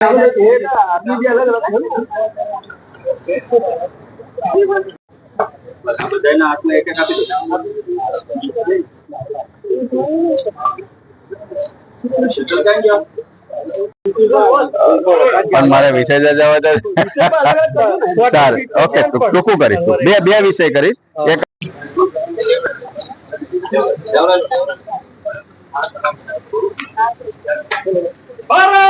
બધાના હાથમાં એક એક આપી દો શીતલ ક્યાં ગયો? પણ મારે વિષય જવા દે સારું. ઓકે ટૂંકું કરીશું. બે બે વિષય કરીશ. એક દેવરાજ, ભારત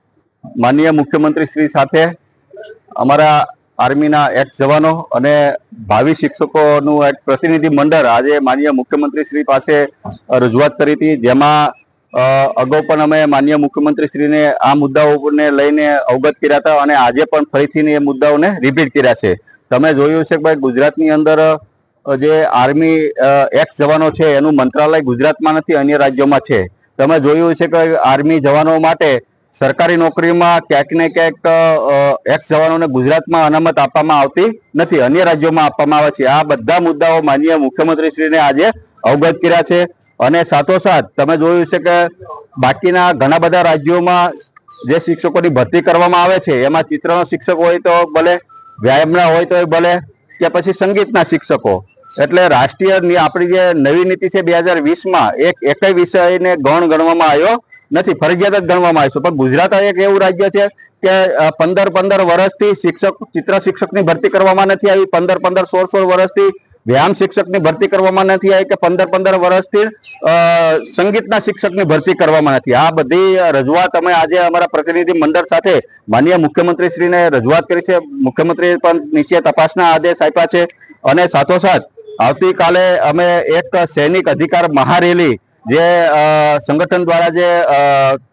માનનીય મુખ્યમંત્રી શ્રી સાથે અમારા આર્મીના એક્સ જવાનો અને ભાવિ શિક્ષકોનું એક પ્રતિનિધિ મંડળ આજે માનનીય મુખ્યમંત્રી શ્રી પાસે રજૂઆત કરી હતી. જેમાં અગાઉ પણ અમે માનનીય મુખ્યમંત્રી શ્રીને આ મુદ્દાઓને લઈને અવગત કર્યા હતા અને આજે પણ ફરીથી એ મુદ્દાઓને રિપીટ કર્યા છે. તમે જોયું છે કે ભાઈ ગુજરાતની અંદર જે આર્મી એક્સ જવાનો છે, એનું મંત્રાલય ગુજરાતમાં નથી, અન્ય રાજ્યોમાં છે. તમે જોયું છે કે આર્મી જવાનો માટે સરકારી નોકરીમાં ક્યાંક ને ક્યાંક એક્સ જવાનોને ગુજરાતમાં અનામત આપવામાં આવતી નથી, અન્ય રાજ્યોમાં આપવામાં આવે છે. આ બધા મુદ્દાઓ માનનીય મુખ્યમંત્રીશ્રીને આજે અવગત કર્યા છે અને સાથોસાથ તમે જોયું છે કે બાકીના ઘણા બધા રાજ્યોમાં જે શિક્ષકોની ભરતી કરવામાં આવે છે, એમાં ચિત્રનો શિક્ષક હોય તો ભલે, વ્યાયામના હોય તો ભલે, કે પછી સંગીતના શિક્ષકો. એટલે રાષ્ટ્રીય આપણી જે નવી નીતિ છે બે હજાર વીસમાં, એક એકય વિષયને ગણ ગણવામાં આવ્યો નથી, ફરજિયાત જ ગણવામાં આવ્યો છે પણ ગુજરાત એક એવું રાજ્ય છે કે પંદર પંદર વર્ષથી શિક્ષક, ચિત્ર શિક્ષકની ભરતી કરવામાં નથી આવી. પંદર પંદર સોળ સોળ વર્ષથી વ્યાયામ શિક્ષકની ભરતી કરવામાં નથી આવી કે પંદર પંદર વર્ષથી સંગીતના શિક્ષકની ભરતી કરવામાં નથી. આ બધી રજૂઆત અમે આજે અમારા પ્રતિનિધિ મંડળ સાથે માનનીય મુખ્યમંત્રીશ્રીને રજૂઆત કરી છે. મુખ્યમંત્રી પણ નીચે તપાસના આદેશ આપ્યા છે. અને સાથોસાથ, આવતીકાલે અમે એક સૈનિક અધિકાર મહારેલી જે સંગઠન દ્વારા જે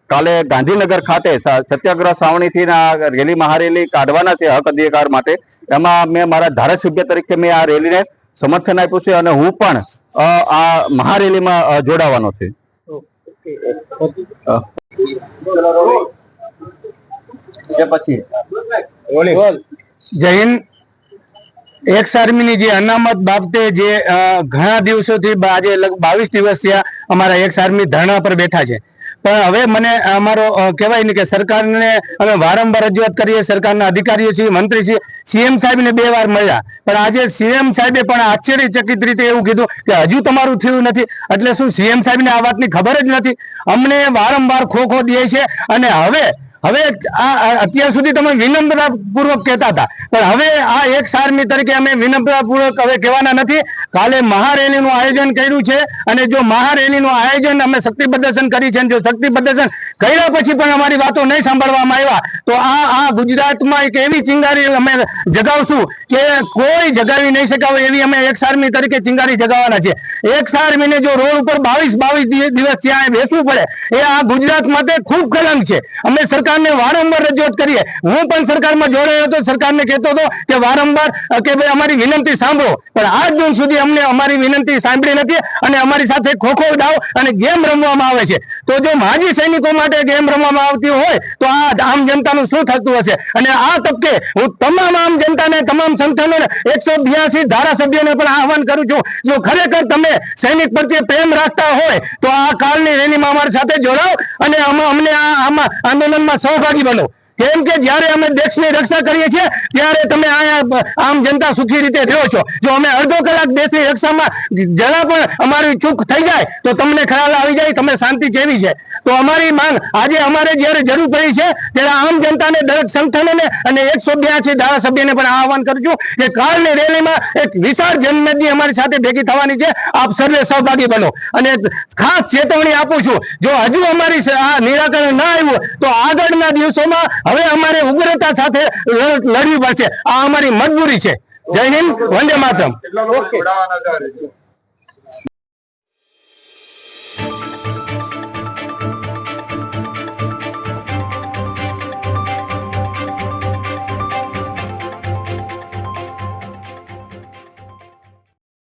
કાલે ગાંધીનગર ખાતે સત્યાગ્રહ સાવણીથી રેલી મહારેલી કાઢવાના છે હક અધિકાર માટે એમાં મેં મારા ધારાસભ્ય તરીકે મેં આ રેલીને સમર્થન આપ્યું છે અને હું પણ આ મહારેલીમાં જોડાવાનો છું. જય હિન્દ. એક્સ આર્મીની જે અનામત બાબતે જે ઘણા દિવસોથી આજે બાવીસ દિવસ થયા અમારા એક્સ આર્મી ધરણા પર બેઠા છે. પણ હવે મને અમારો કહેવાય ને કે સરકારને અમે વારંવાર રજૂઆત કરીએ, સરકારના અધિકારીઓ છીએ, મંત્રી છીએ, સીએમ સાહેબને બે વાર મળ્યા. પણ આજે સીએમ સાહેબે પણ આશ્ચર્યચકિત રીતે એવું કીધું કે હજુ તમારું થયું નથી. એટલે શું સીએમ સાહેબને આ વાતની ખબર જ નથી? અમને વારંવાર ખો ખો દે છે અને હવે હવે આ અત્યાર સુધી તમે વિનમ્રતા પૂર્વક કહેતા હતા. પણ હવે આ એક સારમી તરીકે અમે વિનમ્રતા પૂર્વક હવે કહેવાના નથી. કાલે મહારેલીનું આયોજન કર્યું છે અને જો મહારેલીનું આયોજન અમે શક્તિ પ્રદર્શન કરી છે જો શક્તિ પ્રદર્શન કર્યા પછી પણ અમારી વાતો નહીં સાંભળવામાં આવ્યા, તો આ આ ગુજરાતમાં એક એવી ચિંગારી અમે જગાવશું કે કોઈ જગાવી નહીં શકાવે એવી અમે એક સારમી તરીકે ચિંગારી જગાવવાના છે એક સારમીને જો રોડ ઉપર બાવીસ બાવીસ દિવસ ત્યાં બેસવું પડે, એ આ ગુજરાત માટે ખૂબ કલંક છે. અમે સરકારને વારંવાર રજૂઆત કરીએ. હું પણ સરકારમાં જોડાયો હતો, સરકારને કહેતો હતો કે વારંવાર કે ભાઈ અમારી વિનંતી સાંભળો. પણ આજ દિન સુધી અમને અમારી વિનંતી સાંભળી નથી અને અમારી સાથે ખોખો દાવ અને ગેમ રમવામાં આવે છે. તો જો માજી સૈનિકો માટે ગેમ રમવામાં આવતી હોય, તો આ આમ જનતાનું શું થતું હશે? અને આ તબકે હું તમામ આમ જનતાને, તમામ સંગઠનોને એકસો બ્યાસી ધારાસભ્યોને પણ આહવાન કરું છું, જો ખરેખર તમે સૈનિક પ્રત્યે પ્રેમ રાખતા હોય, તો આ કાલની રેલીમાં અમારી સાથે જોડાઓ અને અમને આ આમાં આંદોલનમાં સહભાગી બનો. કેમ કે જ્યારે અમે દેશની રક્ષા કરીએ છીએ, ત્યારે તમે આમ જનતા સુખી રીતે રહ્યો છો. જો અમે અડધો કલાક દેશની રક્ષામાં જરા પણ અમારી ચૂક થઈ જાય, તો તમને ખ્યાલ આવી જાય તમે શાંતિ કેવી છે. તો અમારી માંગ આજે અમારે જ્યારે જરૂર પડી છે, ત્યારે આમ જનતાને દરેક સંગઠનોને અને એકસો બ્યાસી ધારાસભ્યને પણ આહવાન કરું છું કે કાલની રેલીમાં એક વિશાળ જનમેદની અમારી સાથે ભેગી થવાની છે. આપ સર્વે સહભાગી બનો. અને ખાસ ચેતવણી આપું છું, જો હજુ અમારી આ નિરાકરણ ના આવ્યું, તો આગળના દિવસોમાં હવે અમારે ઉગ્રતા સાથે લડવી પડશે. આ અમારી મજબૂરી છે. જય હિન્દ વંદે માતરમ.